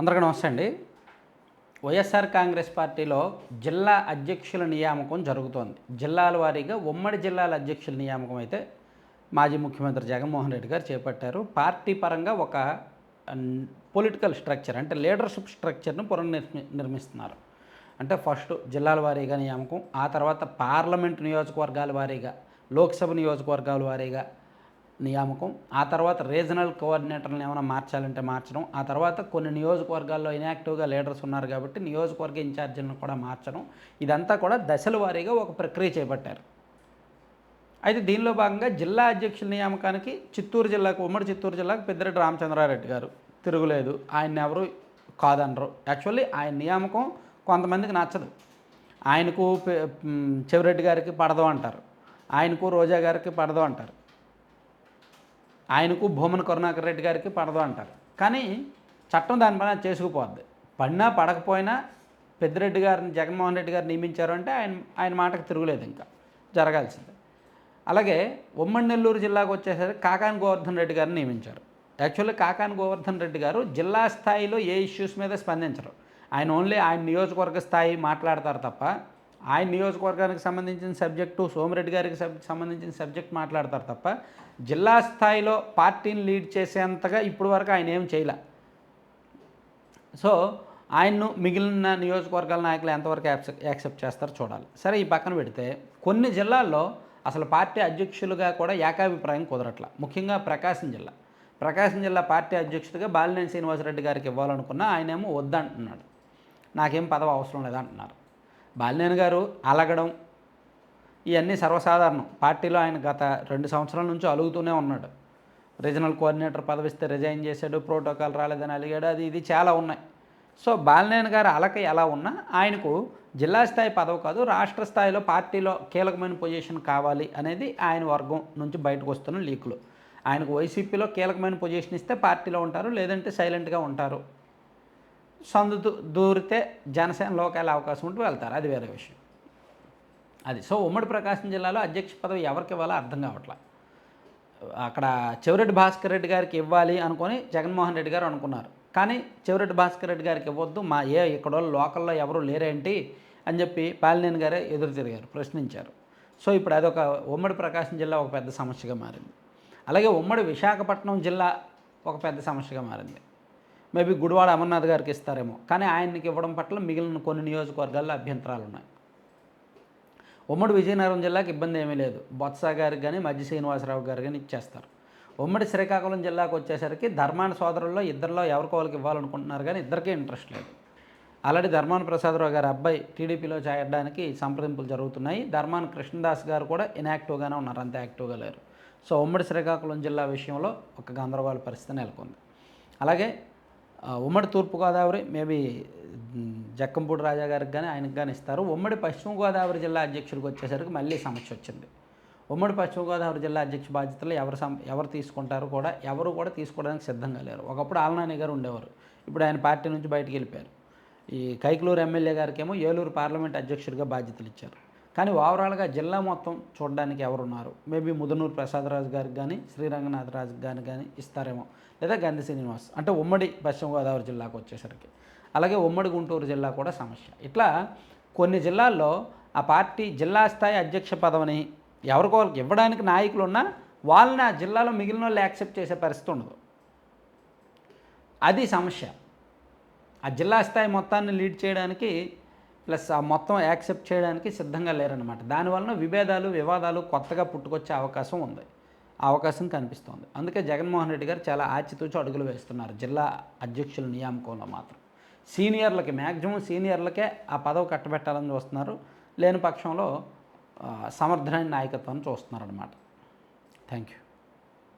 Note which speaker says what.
Speaker 1: అందరికీ నమస్తే అండి. వైఎస్ఆర్ కాంగ్రెస్ పార్టీలో జిల్లా అధ్యక్షుల నియామకం జరుగుతోంది. జిల్లాల వారీగా ఉమ్మడి జిల్లాల అధ్యక్షుల నియామకం అయితే మాజీ ముఖ్యమంత్రి జగన్మోహన్ రెడ్డి గారు చేపట్టారు. పార్టీ పరంగా ఒక పొలిటికల్ స్ట్రక్చర్ అంటే లీడర్షిప్ స్ట్రక్చర్ను పునర్నిర్మి నిర్మిస్తున్నారు. అంటే ఫస్ట్ జిల్లాల వారీగా నియామకం ఆ తర్వాత పార్లమెంట్ నియోజకవర్గాల వారీగా లోక్సభ నియోజకవర్గాల వారీగా నియామకం. ఆ తర్వాత రీజనల్ కోఆర్డినేటర్లను ఏమైనా మార్చాలంటే మార్చడం. ఆ తర్వాత కొన్ని నియోజకవర్గాల్లో ఇన్యాక్టివ్గా లీడర్స్ ఉన్నారు కాబట్టి నియోజకవర్గ ఇన్ఛార్జీలను కూడా మార్చడం. ఇదంతా కూడా దశల వారీగా ఒక ప్రక్రియ చేపట్టారు. అయితే దీనిలో భాగంగా జిల్లా అధ్యక్షుల నియామకానికి చిత్తూరు జిల్లాకు ఉమ్మడి చిత్తూరు జిల్లాకు పెద్దిరెడ్డి రామచంద్రారెడ్డి గారు తిరుగులేదు. ఆయన ఎవరు కాదనరు. యాక్చువల్లీ ఆయన నియామకం కొంతమందికి నచ్చదు. ఆయనకు చెవిరెడ్డి గారికి పడదు అంటారు. ఆయనకు రోజా గారికి పడదు అంటారు. ఆయనకు భూమన కరుణాకర్ రెడ్డి గారికి పడదు అంటారు. కానీ చట్టం దానిపైన చేసుకుపోద్ది. పడినా పడకపోయినా పెద్దిరెడ్డి గారిని జగన్మోహన్ రెడ్డి గారు నియమించారు అంటే ఆయన ఆయన మాటకు తిరుగులేదు ఇంకా. జరగాల్సిందే. అలాగే ఉమ్మడి నెల్లూరు జిల్లాకు వచ్చేసరికి కాకాని గోవర్ధన్ రెడ్డి గారిని నియమించారు. యాక్చువల్లీ కాకాని గోవర్ధన్ రెడ్డి గారు జిల్లా స్థాయిలో ఏ ఇష్యూస్ మీద స్పందించరు. ఆయన ఓన్లీ ఆయన నియోజకవర్గ స్థాయి మాట్లాడతారు తప్ప ఆయన నియోజకవర్గానికి సంబంధించిన సబ్జెక్టు సోమిరెడ్డి గారికి సబ్- సంబంధించిన సబ్జెక్ట్ మాట్లాడతారు తప్ప జిల్లా స్థాయిలో పార్టీని లీడ్ చేసేంతగా ఇప్పుడు వరకు ఆయన ఏం చేయలే. సో ఆయన్ను మిగిలిన నియోజకవర్గాల నాయకులు ఎంతవరకు యాక్సెప్ట్ యాక్సెప్ట్ చేస్తారో చూడాలి. సరే ఈ పక్కన పెడితే కొన్ని జిల్లాల్లో అసలు పార్టీ అధ్యక్షులుగా కూడా ఏకాభిప్రాయం కుదరట్లే. ముఖ్యంగా ప్రకాశం జిల్లా. ప్రకాశం జిల్లా పార్టీ అధ్యక్షుడిగా బాలినేని శ్రీనివాసరెడ్డి గారికి ఇవ్వాలనుకున్నా ఆయనేమో వద్దంటున్నాడు. నాకేం పదవి అవసరం లేదంటున్నారు. బాలినేని గారు అలగడం ఇవన్నీ సర్వసాధారణం. పార్టీలో ఆయన గత రెండు సంవత్సరాల నుంచి అలుగుతూనే ఉన్నాడు. రీజనల్ కోఆర్డినేటర్ పదవిస్తే రిజైన్ చేశాడు ప్రోటోకాల్ రాలేదని అలిగాడు అది ఇది చాలా ఉన్నాయి. సో బాలినేని గారు అలక ఎలా ఉన్నా ఆయనకు జిల్లా స్థాయి పదవి కాదు రాష్ట్ర స్థాయిలో పార్టీలో కీలకమైన పొజిషన్ కావాలి అనేది ఆయన వర్గం నుంచి బయటకు వస్తున్న లీకులు. ఆయనకు వైసీపీలో కీలకమైన పొజిషన్ ఇస్తే పార్టీలో ఉంటారు లేదంటే సైలెంట్గా ఉంటారు. సందు దూరితే జనసేనలోకి వెళ్ళే అవకాశం ఉంటే వెళ్తారు. అది వేరే విషయం. అది. సో ఉమ్మడి ప్రకాశం జిల్లాలో అధ్యక్ష పదవి ఎవరికి ఇవ్వాలో అర్థం కావట్లా. అక్కడ చెవిరెడ్డి భాస్కర్ రెడ్డి గారికి ఇవ్వాలి అనుకొని జగన్మోహన్ రెడ్డి గారు అనుకున్నారు. కానీ చెవిరెడ్డి భాస్కర్ రెడ్డి గారికి ఇవ్వద్దు. మా ఏ ఇక్కడ లోకల్లో ఎవరు లేరేంటి అని చెప్పి పాలినేని గారే ఎదురు తిరిగారు ప్రశ్నించారు. సో ఇప్పుడు అదొక ఉమ్మడి ప్రకాశం జిల్లా ఒక పెద్ద సమస్యగా మారింది. అలాగే ఉమ్మడి విశాఖపట్నం జిల్లా ఒక పెద్ద సమస్యగా మారింది. మేబీ గుడివాడ అమర్నాథ్ గారికి ఇస్తారేమో. కానీ ఆయనకి ఇవ్వడం పట్ల మిగిలిన కొన్ని నియోజకవర్గాల్లో అభ్యంతరాలు ఉన్నాయి. ఉమ్మడి విజయనగరం జిల్లాకి ఇబ్బంది ఏమీ లేదు. బొత్స గారికి కానీ మధ్య శ్రీనివాసరావు గారు కానీ ఇచ్చేస్తారు. ఉమ్మడి శ్రీకాకుళం జిల్లాకు వచ్చేసరికి ధర్మాన సోదరుల్లో ఇద్దరిలో ఎవరికి వాళ్ళకి ఇవ్వాలనుకుంటున్నారు కానీ ఇద్దరికీ ఇంట్రెస్ట్ లేదు. ఆల్రెడీ ధర్మాన ప్రసాదరావు గారి అబ్బాయి టీడీపీలో చేరడానికి సంప్రదింపులు జరుగుతున్నాయి. ధర్మాన కృష్ణదాస్ గారు కూడా ఇన్యాక్టివ్గానే ఉన్నారు. అంత యాక్టివ్గా లేరు. సో ఉమ్మడి శ్రీకాకుళం జిల్లా విషయంలో ఒక గందరగోళ పరిస్థితి నెలకొంది. అలాగే ఉమ్మడి తూర్పుగోదావరి మేబీ జక్కంపూడి రాజా గారికి కానీ ఆయనకు కానీ ఇస్తారు. ఉమ్మడి పశ్చిమ గోదావరి జిల్లా అధ్యక్షుడికి వచ్చేసరికి మళ్ళీ సమస్య వచ్చింది. ఉమ్మడి పశ్చిమ గోదావరి జిల్లా అధ్యక్ష బాధ్యతలు ఎవరు సం ఎవరు తీసుకుంటారు కూడా ఎవరు కూడా తీసుకోవడానికి సిద్ధంగా లేరు. ఒకప్పుడు ఆలనాని గారు ఉండేవారు. ఇప్పుడు ఆయన పార్టీ నుంచి బయటికి వెళ్ళిపోయారు. ఈ కైకలూరు ఎమ్మెల్యే గారికి ఏమో ఏలూరు పార్లమెంట్ అధ్యక్షుడిగా బాధ్యతలు ఇచ్చారు. కానీ ఓవరాల్గా జిల్లా మొత్తం చూడడానికి ఎవరున్నారు? మేబీ ముదనూరు ప్రసాదరాజు గారికి కానీ శ్రీరంగనాథరాజు గారికి కానీ ఇస్తారేమో. లేదా గంధి శ్రీనివాస్. అంటే ఉమ్మడి పశ్చిమ గోదావరి జిల్లాకు వచ్చేసరికి. అలాగే ఉమ్మడి గుంటూరు జిల్లా కూడా సమస్య. ఇట్లా కొన్ని జిల్లాల్లో ఆ పార్టీ జిల్లా స్థాయి అధ్యక్ష పదవిని ఎవరికో వాళ్ళకి ఇవ్వడానికి నాయకులు ఉన్నా వాళ్ళని ఆ జిల్లాలో మిగిలిన వాళ్ళు యాక్సెప్ట్ చేసే పరిస్థితి ఉండదు. అది సమస్య. ఆ జిల్లా స్థాయి మొత్తాన్ని లీడ్ చేయడానికి ప్లస్ ఆ మొత్తం యాక్సెప్ట్ చేయడానికి సిద్ధంగా లేరనమాట దానివలన విభేదాలు వివాదాలు కొత్తగా పుట్టుకొచ్చే అవకాశం ఉంది. అవకాశం కనిపిస్తోంది. అందుకే జగన్మోహన్ రెడ్డి గారు చాలా ఆచితూచి అడుగులు వేస్తున్నారు. జిల్లా అధ్యక్షుల నియామకంలో మాత్రం. సీనియర్లకి మ్యాక్సిమం సీనియర్లకే ఆ పదవి కట్టబెట్టాలని చూస్తున్నారు. లేని పక్షంలో సమర్థమైన నాయకత్వాన్ని చూస్తున్నారనమాట థ్యాంక్ యూ